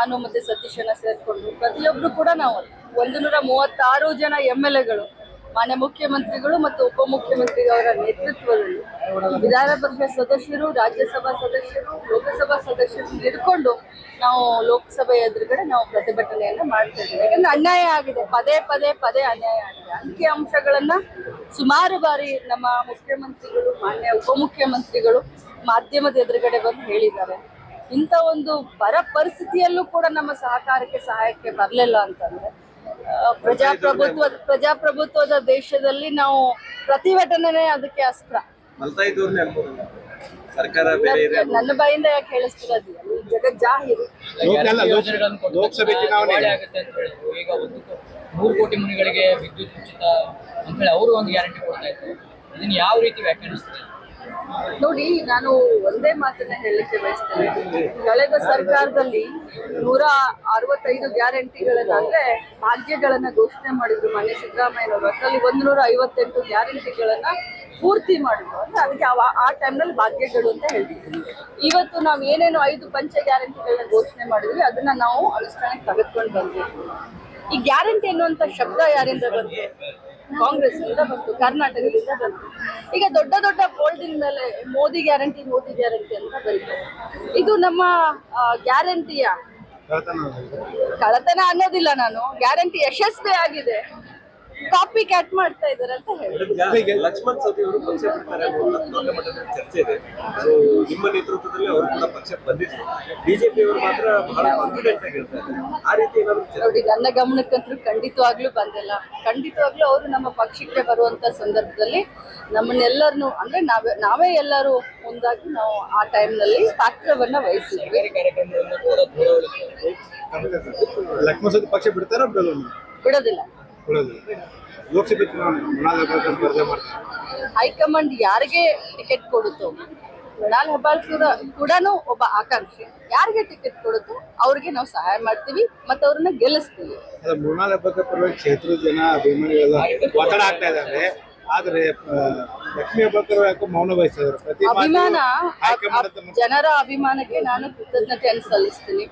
ನಾನು ಮತ್ತೆ ಸತೀಶನ ಸೇರ್ಕೊಂಡು, ಪ್ರತಿಯೊಬ್ರು ಕೂಡ ನಾವು ಒಂದು ನೂರ ಮೂವತ್ತಾರು ಜನ ಎಂ ಎಲ್ ಎಗಳು, ಮಾನ್ಯ ಮುಖ್ಯಮಂತ್ರಿಗಳು ಮತ್ತು ಉಪಮುಖ್ಯಮಂತ್ರಿಯವರ ನೇತೃತ್ವದಲ್ಲಿ ವಿಧಾನ ಸದಸ್ಯರು, ರಾಜ್ಯಸಭಾ ಸದಸ್ಯರು, ಲೋಕಸಭಾ ಸದಸ್ಯರು ಹಿಡ್ಕೊಂಡು ನಾವು ಲೋಕಸಭೆ ಎದುರುಗಡೆ ನಾವು ಪ್ರತಿಭಟನೆಯನ್ನ ಮಾಡ್ತಾ ಇದ್ದೀವಿ. ಯಾಕಂದ್ರೆ ಅನ್ಯಾಯ ಆಗಿದೆ. ಪದೇ ಪದೇ ಪದೇ ಅನ್ಯಾಯ ಆಗಿದೆ. ಅಂಕಿ ಅಂಶಗಳನ್ನ ಸುಮಾರು ಬಾರಿ ನಮ್ಮ ಮುಖ್ಯಮಂತ್ರಿಗಳು, ಮಾನ್ಯ ಉಪಮುಖ್ಯಮಂತ್ರಿಗಳು ಮಾಧ್ಯಮದ ಎದುರುಗಡೆ ಬಂದು ಹೇಳಿದ್ದಾರೆ. ಇಂಥ ಒಂದು ಬರ ಪರಿಸ್ಥಿತಿಯಲ್ಲೂ ಕೂಡ ನಮ್ಮ ಸಹಕಾರಕ್ಕೆ ಸಹಾಯಕ್ಕೆ ಬರಲಿಲ್ಲ ಅಂತಂದ್ರೆ ಆ, ಪ್ರಜಾಪ್ರಭುತ್ವ ಪ್ರಜಾಪ್ರಭುತ್ವದ ದೇಶದಲ್ಲಿ ನಾವು ಪ್ರತಿಭಟನೆ ಅದಕ್ಕೆ ಅಸ್ತ್ರ. ನನ್ನ ಬಾಯಿಂದ ಯಾಕೆ ಹೇಳಿಸ್ತಿರೋದು? ಜಗತ್ ಜಾಹೀರು. ಯೋಜನೆಗಳನ್ನು ಲೋಕಸಭೆ ಚುನಾವಣೆ ಆಗುತ್ತೆ ಅಂತ ಹೇಳಿದ್ರು. ಈಗ ಒಂದು ನೂರು ಕೋಟಿ ಮನೆಗಳಿಗೆ ವಿದ್ಯುತ್ ಉಚಿತ ಅಂತ ಹೇಳಿ ಅವರು ಒಂದು ಗ್ಯಾರಂಟಿ ಕೊಡ್ತಾ ಇದ್ರು. ಇದನ್ನ ಯಾವ ರೀತಿ ವ್ಯಾಖ್ಯಾನಿಸ್ತಾರೆ? ನೋಡಿ, ನಾನು ಒಂದೇ ಮಾತನ್ನ ಹೇಳಲಿಕ್ಕೆ ಬಯಸ್ತೇನೆ. ಕಳೆದ ಸರ್ಕಾರದಲ್ಲಿ ನೂರ ಅರವತ್ತೈದು ಗ್ಯಾರಂಟಿಗಳನ್ನ ಅಂದ್ರೆ ಭಾಗ್ಯಗಳನ್ನ ಘೋಷಣೆ ಮಾಡಿದ್ರು ಮಾನ್ಯ ಸಿದ್ದರಾಮಯ್ಯನವರು. ಅದರಲ್ಲಿ ಒಂದು ನೂರ ಐವತ್ತೆಂಟು ಗ್ಯಾರಂಟಿಗಳನ್ನ ಪೂರ್ತಿ ಮಾಡಿದ್ರು. ಅಂದ್ರೆ ಅದಕ್ಕೆ ಆ ಟೈಮ್ನಲ್ಲಿ ಭಾಗ್ಯಗಳು ಅಂತ ಹೇಳ್ತಿದ್ವಿ ಇವತ್ತು ನಾವು ಏನೇನು ಐದು ಪಂಚ ಗ್ಯಾರಂಟಿಗಳನ್ನ ಘೋಷಣೆ ಮಾಡಿದ್ವಿ, ಅದನ್ನ ನಾವು ಅನುಷ್ಠಾನಕ್ಕೆ ತೆಗೆದುಕೊಂಡು ಬಂದ್ವಿ. ಈ ಗ್ಯಾರಂಟಿ ಅನ್ನುವಂಥ ಶಬ್ದ ಯಾರಿಂದ ಬಂತು? ಕಾಂಗ್ರೆಸ್ ಇಂದ ಬಂತು ಕರ್ನಾಟಕದಿಂದ ಬಂತು. ಈಗ ದೊಡ್ಡ ದೊಡ್ಡ ಬೋಲ್ಡಿನ ಮೇಲೆ ಮೋದಿ ಗ್ಯಾರಂಟಿ ಮೋದಿ ಗ್ಯಾರಂಟಿ ಅಂತ ಬರೀತಾರೆ. ಇದು ನಮ್ಮ ಗ್ಯಾರಂಟಿಯ? ಕಳ್ತನ ಕಳತನ ಅನ್ನೋದಿಲ್ಲ ನಾನು. ಗ್ಯಾರಂಟಿ ಯಶಸ್ವಿ ಆಗಿದೆ ಕಾಪಿ ಕ್ಯಾಟ್ ಮಾಡ್ತಾ ಇದ್ದಾರೆ ಅಂತ ಹೇಳಿ. ಲಕ್ಷ್ಮಣ್ ಸವದಿ ಅವರು ಪಕ್ಷ ಬಿಡ್ತಾರೆ ಅನ್ನುವಂಥ ದೊಡ್ಡ ಮಟ್ಟದ ಚರ್ಚೆ ಇದೆ. ಸೊ ನಿಮ್ಮ ನೇತೃತ್ವದಲ್ಲಿ ಅವರು ಕೂಡ ಪಕ್ಷ ಬಂದಿದ್ರು. ಬಿಜೆಪಿ ಅವರು ಮಾತ್ರ ಬಹಳ ಕಾನ್ಫಿಡೆಂಟ್ ಆಗಿರ್ತಾರೆ ಆ ರೀತಿ ನೋಡಿ ನನ್ನ ಗಮನಕ್ಕಂತೂ ಖಂಡಿತವಾಗ್ಲೂ ಬಂದಿಲ್ಲ. ಖಂಡಿತವಾಗ್ಲೂ ಅವರು ನಮ್ಮ ಪಕ್ಷಕ್ಕೆ ಬರುವಂತ ಸಂದರ್ಭದಲ್ಲಿ ನಮ್ಮನ್ನೆಲ್ಲರನ್ನು ಅಂದ್ರೆ ನಾವೇ ನಾವೇ ಎಲ್ಲರೂ ಮುಂದಾಗಿ ನಾವು ಆ ಟೈಮ್ನಲ್ಲಿ ಪಾತ್ರವನ್ನ ವಹಿಸಿದ್ವಿ. ಲಕ್ಷ್ಮಣ ಸವದಿ ಪಕ್ಷ ಬಿಡ್ತಾರ ಬಿಡೋದಿಲ್ಲ. ಲೋಕಸಭೆ ಚುನಾವಣೆ ಮೃಣಾಲ್ ಹೆಬ್ಬಾಳ್ಕರ್ ಸ್ಪರ್ಧೆ ಮಾಡ್ತಾರೆ. ಹೈಕಮಾಂಡ್ ಯಾರಿಗೆ ಟಿಕೆಟ್ ಕೊಡುತ್ತೋ ಮೃಣಾಲ್ ಹೆಬ್ಬಾಳ್ಕರ್ ಕೂಡ ಒಬ್ಬ ಆಕಾಂಕ್ಷಿ. ಯಾರಿಗೆ ಟಿಕೆಟ್ ಕೊಡುತ್ತೋ ಅವ್ರಿಗೆ ನಾವು ಸಹಾಯ ಮಾಡ್ತೀವಿ ಮತ್ತೆ ಅವ್ರನ್ನ ಗೆಲ್ಲಿಸ್ತೀವಿ. ಅದೇ ಮೃಣಾಲ್ ಹೆಬ್ಬಾಳ್ಕರ್ ಪರವಾಗಿ ಕ್ಷೇತ್ರದ ಜನ ಅಭಿಮಾನಿಗಳೆಲ್ಲ ಒತ್ತಡ ಆಗ್ತಾ ಇದ್ದಾರೆ. ಆದ್ರೆ ಲಕ್ಷ್ಮಿ ಹೆಬ್ಬಾಳ್ಕರ್ ಯಾಕೋ ಮೌನ ವಹಿಸಿದ್ರು ಪ್ರತಿ ಅಭಿಮಾನ ಜನರ ಅಭಿಮಾನಕ್ಕೆ ನಾನು ಕೃತಜ್ಞತೆಯನ್ನು ಸಲ್ಲಿಸ್ತೀನಿ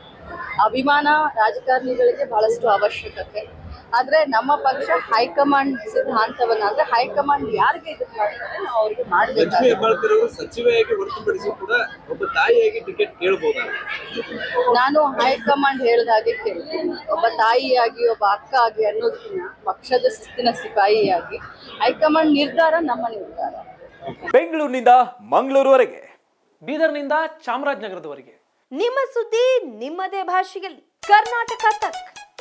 ಅಭಿಮಾನ ರಾಜಕಾರಣಿಗಳಿಗೆ ಬಹಳಷ್ಟು ಅವಶ್ಯಕತೆ. ಆದ್ರೆ ನಮ್ಮ ಪಕ್ಷ ಹೈಕಮಾಂಡ್ ಸಿದ್ಧಾಂತವನ್ನ ಅಂದ್ರೆ ಹೈಕಮಾಂಡ್ ಯಾರಿಗೆ ಇದನ್ನ ಮಾಡ್ತಾರೆ ನಾವು ಅವ್ರಿಗೆ ಹೆಬ್ಬಾಳ್ಕರ್ ಸಚಿವೆಯಾಗಿ ಹೊರತುಪಡಿಸಿ ಕೂಡ ಒಬ್ಬ ತಾಯಿಯಾಗಿ ಟಿಕೆಟ್ ಕೇಳಬಹುದು ನಾನು ಹೈಕಮಾಂಡ್ ಹೇಳಿದ ಹಾಗೆ ಕೇಳ್ತೀನಿ. ಒಬ್ಬ ತಾಯಿಯಾಗಿ ಒಬ್ಬ ಅಕ್ಕ ಆಗಿ ಅನ್ನೋದಕ್ಕಿಂತ ಪಕ್ಷದ ಶಿಸ್ತಿನ ಸಿಪಾಯಿಯಾಗಿ ಹೈಕಮಾಂಡ್ ನಿರ್ಧಾರ ನಮ್ಮ ನಿರ್ಧಾರ. ಬೆಂಗಳೂರಿನಿಂದ ಮಂಗಳೂರುವರೆಗೆ ಬೀದರ್ನಿಂದ ಚಾಮರಾಜನಗರದವರೆಗೆ. ನಿಮ್ಮ ಸುದ್ದಿ ನಿಮ್ಮದೇ ಭಾಷೆಯಲ್ಲಿ. ಕರ್ನಾಟಕ ತಕ್.